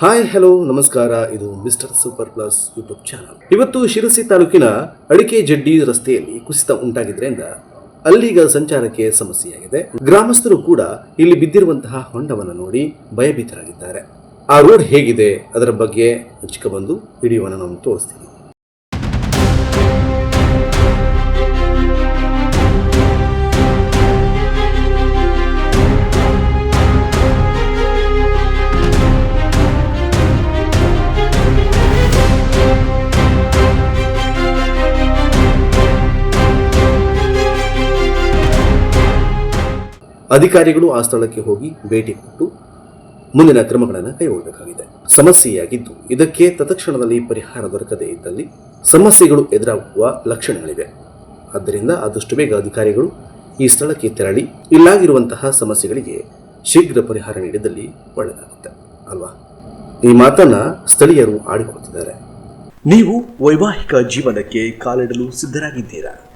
Hi, hello, ನಮಸ್ಕಾರ. ಇದು mister super plus YouTube channel. ಇವತ್ತು ಶಿರಸಿ ತಾಲೂಕಿನ ಅಡಿಕೆ ಜಡ್ಡಿ ರಸ್ತೆಯಲ್ಲಿ ಕುಸಿತ ಉಂಟಾಗಿದ್ದರಿಂದ ಅಲ್ಲಿಗ ಸಂಚಾರಕ್ಕೆ ಸಮಸ್ಯೆಯಾಗಿದೆ. ಗ್ರಾಮಸ್ಥರು ಕೂಡ ಇಲ್ಲಿ ಬಿದ್ದಿರುವಂತಹ ಹೊಂಡವನ್ನು ನೋಡಿ ಭಯಭೀತರಾಗಿದ್ದಾರೆ. ಆ ರೋಡ್ ಹೇಗಿದೆ? ಅದರ ಬಗ್ಗೆ ಚಿಕ್ಕ ಬಂದು ವಿಡಿಯೋವನ್ನು ನಾನು ತೋರಿಸ್ತೀನಿ. ಅಧಿಕಾರಿಗಳು ಆ ಸ್ಥಳಕ್ಕೆ ಹೋಗಿ ಭೇಟಿ ಕೊಟ್ಟು ಮುಂದಿನ ಕ್ರಮಗಳನ್ನು ಕೈಗೊಳ್ಳಬೇಕಾಗಿದೆ. ಸಮಸ್ಯೆಯಾಗಿದ್ದು ಇದಕ್ಕೆ ತತ್ಕ್ಷಣದಲ್ಲಿ ಪರಿಹಾರ ದೊರಕದೇ ಇದ್ದಲ್ಲಿ ಸಮಸ್ಯೆಗಳು ಎದುರಾಗುವ ಲಕ್ಷಣಗಳಿವೆ. ಆದ್ದರಿಂದ ಆದಷ್ಟು ಬೇಗ ಅಧಿಕಾರಿಗಳು ಈ ಸ್ಥಳಕ್ಕೆ ತೆರಳಿ ಇಲ್ಲಾಗಿರುವಂತಹ ಸಮಸ್ಯೆಗಳಿಗೆ ಶೀಘ್ರ ಪರಿಹಾರ ನೀಡಿದಲ್ಲಿ ಒಳ್ಳೆಯದಾಗುತ್ತೆ. ಅಲ್ವಾ? ಈ ಮಾತನ್ನ ಸ್ಥಳೀಯರು ಆಡಿಕೊಳ್ತಿದ್ದಾರೆ. ನೀವು ವೈವಾಹಿಕ ಜೀವನಕ್ಕೆ ಕಾಲಿಡಲು ಸಿದ್ಧರಾಗಿದ್ದೀರಾ?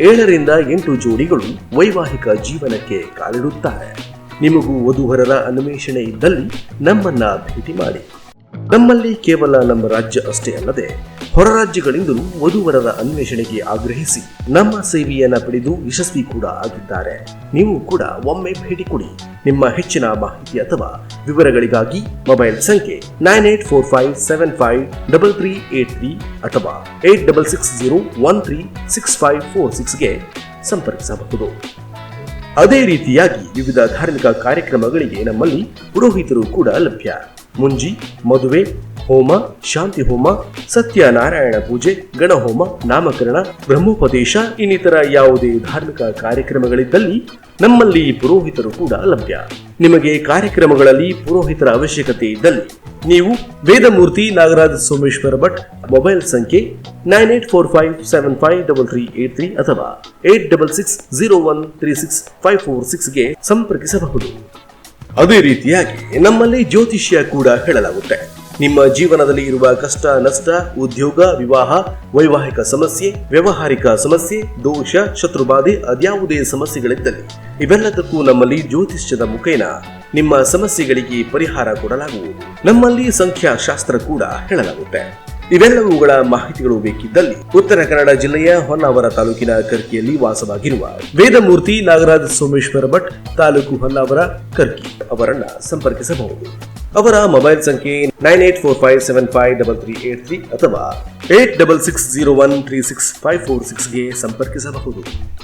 ಏಳರಿಂದ ಎಂಟು ಜೋಡಿಗಳು ವೈವಾಹಿಕ ಜೀವನಕ್ಕೆ ಕಾಲಿಡುತ್ತಾರೆ. ನಿಮಗೂ ವಧುವರರ ಅನ್ವೇಷಣೆ ಇದ್ದಲ್ಲಿ ನಮ್ಮನ್ನ ಭೇಟಿ ಮಾಡಿ. ನಮ್ಮಲ್ಲಿ ಕೇವಲ ನಮ್ಮ ರಾಜ್ಯ ಅಷ್ಟೇ ಅಲ್ಲದೆ, ಹೊರ ರಾಜ್ಯಗಳಿಂದಲೂ ವಧುವರರ ಅನ್ವೇಷಣೆಗೆ ಆಗ್ರಹಿಸಿ ನಮ್ಮ ಸೇವೆಯನ್ನ ಪಡೆದು ಯಶಸ್ವಿ ಕೂಡ ಆಗಿದ್ದಾರೆ. ನೀವು ಕೂಡ ಒಮ್ಮೆ ಭೇಟಿ ಕೊಡಿ. ನಿಮ್ಮ ಹೆಚ್ಚಿನ ಮಾಹಿತಿ ಅಥವಾ ವಿವರಗಳಿಗಾಗಿ ಮೊಬೈಲ್ ಸಂಖ್ಯೆ nine eight four five seven five double three eight three ಅಥವಾ eight double six zero one three six five four ಸಿಕ್ಸ್ಗೆ ಸಂಪರ್ಕಿಸಬಹುದು. ಅದೇ ರೀತಿಯಾಗಿ ವಿವಿಧ ಧಾರ್ಮಿಕ ಕಾರ್ಯಕ್ರಮಗಳಿಗೆ ನಮ್ಮಲ್ಲಿ ಪುರೋಹಿತರು ಕೂಡ ಲಭ್ಯ. ಮುಂಜಿ, ಮದುವೆ ಹೋಮ, ಶಾಂತಿ ಹೋಮ, ಸತ್ಯನಾರಾಯಣ ಪೂಜೆ, ಗಣಹೋಮ, ನಾಮಕರಣ, ಬ್ರಹ್ಮೋಪದೇಶ, ಇನ್ನಿತರ ಯಾವುದೇ ಧಾರ್ಮಿಕ ಕಾರ್ಯಕ್ರಮಗಳಿದ್ದಲ್ಲಿ ನಮ್ಮಲ್ಲಿ ಪುರೋಹಿತರು ಕೂಡ ಲಭ್ಯ. ನಿಮಗೆ ಕಾರ್ಯಕ್ರಮಗಳಲ್ಲಿ ಪುರೋಹಿತರ ಅವಶ್ಯಕತೆ ಇದ್ದಲ್ಲಿ ನೀವು ವೇದಮೂರ್ತಿ ನಾಗರಾಜ್ ಸೋಮೇಶ್ವರ ಭಟ್ ಮೊಬೈಲ್ ಸಂಖ್ಯೆ nine eight four five seven five double three eight three ಅಥವಾ eight double six zero one three six five four ಸಿಕ್ಸ್ಗೆ ಸಂಪರ್ಕಿಸಬಹುದು. ಅದೇ ರೀತಿಯಾಗಿ ನಮ್ಮಲ್ಲಿ ಜ್ಯೋತಿಷ್ಯ ಕೂಡ ಹೇಳಲಾಗುತ್ತೆ. ನಿಮ್ಮ ಜೀವನದಲ್ಲಿ ಇರುವ ಕಷ್ಟ, ನಷ್ಟ, ಉದ್ಯೋಗ, ವಿವಾಹ, ವೈವಾಹಿಕ ಸಮಸ್ಯೆ, ವ್ಯವಹಾರಿಕ ಸಮಸ್ಯೆ, ದೋಷ, ಶತ್ರುಬಾಧೆ ಅದ್ಯಾವುದೇ ಸಮಸ್ಯೆಗಳಿದ್ದಲ್ಲಿ, ಇವೆಲ್ಲದಕ್ಕೂ ನಮ್ಮಲ್ಲಿ ಜ್ಯೋತಿಷ್ಯದ ಮುಖೇನ. ನಿಮ್ಮ ಸಮಸ್ಯೆಗಳಿಗೆ ಪರಿಹಾರ ಕೊಡಲಾಗುವುದು. ನಮ್ಮಲ್ಲಿ ಸಂಖ್ಯಾಶಾಸ್ತ್ರ ಕೂಡ ಹೇಳಲಾಗುತ್ತೆ. ಇವೆಲ್ಲವುಗಳ ಮಾಹಿತಿಗಳು ಬೇಕಿದ್ದಲ್ಲಿ ಉತ್ತರ ಕನ್ನಡ ಜಿಲ್ಲೆಯ ಹೊನ್ನಾವರ ತಾಲೂಕಿನ ಕರ್ಕಿಯಲ್ಲಿ ವಾಸವಾಗಿರುವ ವೇದಮೂರ್ತಿ ನಾಗರಾಜ್ ಸೋಮೇಶ್ವರ ಭಟ್, ತಾಲೂಕು ಹೊನ್ನಾವರ ಕರ್ಕಿ ಅವರನ್ನ ಸಂಪರ್ಕಿಸಬಹುದು. ಅವರ ಮೊಬೈಲ್ ಸಂಖ್ಯೆ nine eight four five seven five double three eight three ಅಥವಾ eight double six zero one three six five four ಸಿಕ್ಸ್ಗೆ ಸಂಪರ್ಕಿಸಬಹುದು.